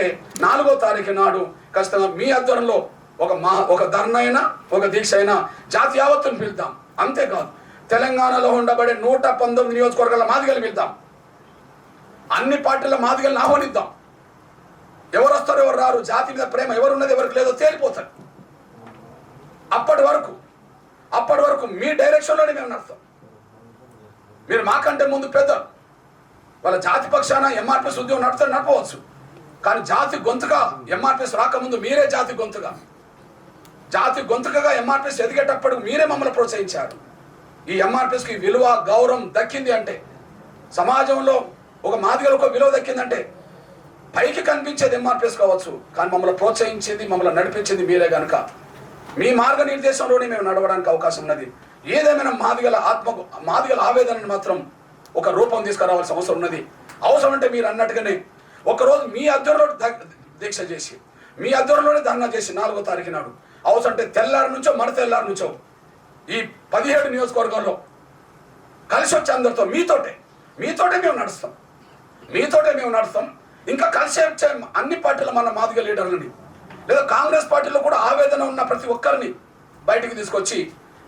అంటే నాలుగో తారీఖు నాడు ఖచ్చితంగా మీ ఆధ్వర్యంలో ఒక మా ఒక ధర్న అయినా ఒక దీక్ష అయినా జాతి యావత్తును పిలుద్దాం. అంతేకాదు తెలంగాణలో ఉండబడే నూట పంతొమ్మిది నియోజకవర్గాల మాదిగలు పిలుద్దాం. అన్ని పార్టీల మాదిగలను ఆహ్వానిద్దాం. ఎవరు వస్తారు ఎవరు రారు జాతి మీద ప్రేమ ఎవరు ఉన్నది ఎవరికి లేదో తేలిపోతారు. అప్పటి వరకు అప్పటి వరకు మీ డైరెక్షన్లోనే మేము నడుస్తాం. మీరు మాకంటే ముందు పెద్ద వాళ్ళ జాతి పక్షాన ఎంఆర్పీ ఉద్యోగం నడుస్తారు నడపవచ్చు. కానీ జాతి గొంతుగా ఎంఆర్పిఎస్ రాకముందు మీరే జాతి గొంతుగా. జాతి గొంతుకగా ఎంఆర్పిఎస్ ఎదిగేటప్పుడు మీరే మమ్మల్ని ప్రోత్సహించారు. ఈ ఎంఆర్పిఎస్కి విలువ గౌరవం దక్కింది అంటే సమాజంలో ఒక మాదిగలు ఒక విలువ దక్కిందంటే పైకి కనిపించేది ఎంఆర్పిఎస్ కావచ్చు కానీ మమ్మల్ని ప్రోత్సహించింది మమ్మల్ని నడిపించింది మీరే కనుక మీ మార్గనిర్దేశంలోనే మేము నడవడానికి అవకాశం ఉన్నది. ఏదేమైనా మాదిగల ఆత్మ మాదిగల ఆవేదనని మాత్రం ఒక రూపం తీసుకురావాల్సిన అవసరం ఉన్నది. అవసరం అంటే మీరు అన్నట్టుగానే ఒకరోజు మీ అధ్వర్యంలో దీక్ష చేసి మీ అధ్వర్యంలోనే ధర్నా చేసి నాలుగో తారీఖు నాడు. అవసరంటే తెల్లారి నుంచో మన తెల్లారి నుంచో ఈ పదిహేడు నియోజకవర్గంలో కలిసి వచ్చే అందరితో మీతోటే మీతోటే మేము నడుస్తాం. మీతోటే మేము నడుస్తాం. ఇంకా కలిసి వచ్చే అన్ని పార్టీల మన మాదిగ లీడర్లని లేదా కాంగ్రెస్ పార్టీలో కూడా ఆవేదన ఉన్న ప్రతి ఒక్కరిని బయటికి తీసుకొచ్చి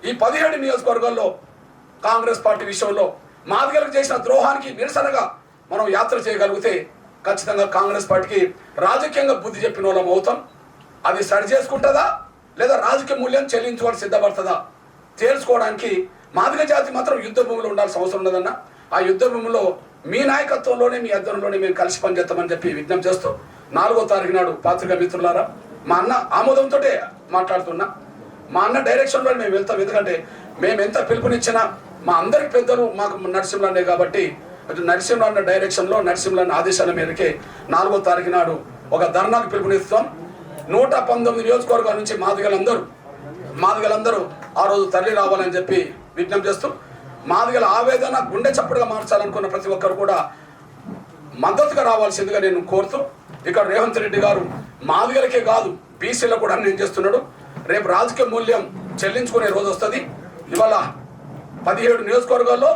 ఈ పదిహేడు నియోజకవర్గాల్లో కాంగ్రెస్ పార్టీ విషయంలో మాదిగలకు చేసిన ద్రోహానికి నిరసనగా మనం యాత్ర చేయగలిగితే ఖచ్చితంగా కాంగ్రెస్ పార్టీకి రాజకీయంగా బుద్ధి చెప్పిన వాళ్ళం అవుతాం. అది సరి చేసుకుంటుందా? లేదా రాజకీయ మూల్యం చెల్లించుకోవాలి సిద్ధపడుతుందా? తేల్చుకోవడానికి మాదిగ జాతి మాత్రం యుద్ధ భూమిలో ఉండాల్సిన అవసరం ఉన్నదన్న. ఆ యుద్ధ భూమిలో మీ నాయకత్వంలోనే మీ అధ్వర్యంలోనే మేము కలిసి పనిచేస్తామని చెప్పి విజ్ఞప్తి చేస్తూ నాలుగో తారీఖు నాడు పాత్రికా మిత్రులారా మా అన్న ఆమోదంతో మాట్లాడుతున్నా. మా అన్న డైరెక్షన్లో మేము వెళ్తాం. ఎందుకంటే మేము ఎంత పిలుపునిచ్చినా మా అందరికి పెద్దలు మాకు నరసింహనే కాబట్టి అటు నరసింహ అన్న డైరెక్షన్లో నరసింహ ఆదేశాల మేరకే నాలుగో తారీఖు నాడు ఒక ధర్నాకు పిలుపునిస్తాం. నూట పంతొమ్మిది నియోజకవర్గాల నుంచి మాదిగలందరూ మాదిగలందరూ ఆ రోజు తరలి రావాలని చెప్పి విజ్ఞప్తి చేస్తూ మాదిగల ఆవేదన గుండె చప్పుడుగా మార్చాలనుకున్న ప్రతి ఒక్కరు కూడా మద్దతుగా రావాల్సిందిగా నేను కోరుతూ ఇక్కడ రేవంత్ రెడ్డి గారు మాదిగలకే కాదు బీసీలకు కూడా అన్యాయం చేస్తున్నాడు. రేపు రాజకీయ మూల్యం చెల్లించుకునే రోజు వస్తుంది. ఇవాళ పదిహేడు నియోజకవర్గాల్లో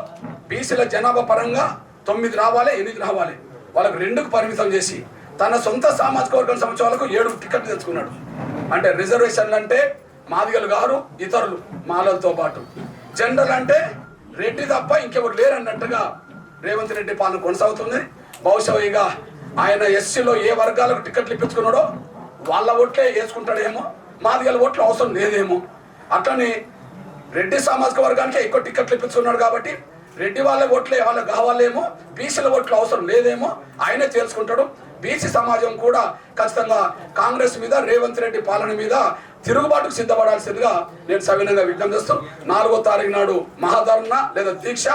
బీసీల జనాభా పరంగా తొమ్మిది రావాలి ఎనిమిది రావాలి. వాళ్ళకి రెండుకు పరిమితం చేసి తన సొంత సామాజిక వర్గం సంవత్సరాలకు ఏడు టికెట్లు తెచ్చుకున్నాడు. అంటే రిజర్వేషన్లు అంటే మాదిగలు గారు ఇతరులు మాలలతో పాటు. జనరల్ అంటే రెడ్డి తప్ప ఇంకెవరు లేరు అన్నట్టుగా రేవంత్ రెడ్డి పాలన కొనసాగుతుంది. బహుశా ఇక ఆయన ఎస్సీలో ఏ వర్గాలకు టికెట్లు ఇప్పించుకున్నాడో వాళ్ళ ఓట్లే వేసుకుంటాడేమో మాదిగల ఓట్లు అవసరం లేదేమో. అట్లనే రెడ్డి సామాజిక వర్గానికి ఎక్కువ టికెట్లు ఇప్పించుకున్నాడు కాబట్టి రెడ్డి వాళ్ళ ఓట్లే ఏమైనా కావాలేమో బీసీల ఓట్లు అవసరం లేదేమో ఆయనే తేల్చుకుంటాడు. బీసీ సమాజం కూడా ఖచ్చితంగా కాంగ్రెస్ మీద రేవంత్ రెడ్డి పాలన మీద తిరుగుబాటుకు సిద్ధపడాల్సిందిగా నేను సవినంగా విజ్ఞప్తి చేస్తూ నాలుగో తారీఖు నాడు మహాధరణ లేదా దీక్ష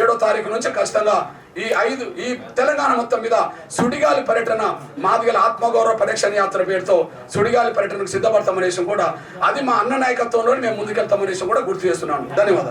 ఏడో తారీఖు నుంచి ఖచ్చితంగా ఈ ఐదు ఈ తెలంగాణ మొత్తం మీద సుడిగాలి పర్యటన మాదిగల ఆత్మగౌరవ పరీక్షణ యాత్ర పేరుతో సుడిగాలి పర్యటనకు సిద్ధపడతామనే విషయం కూడా అది మా అన్న నాయకత్వంలో మేము ముందుకెళ్తామనే విషయం కూడా గుర్తు చేస్తున్నాను. ధన్యవాదాలు.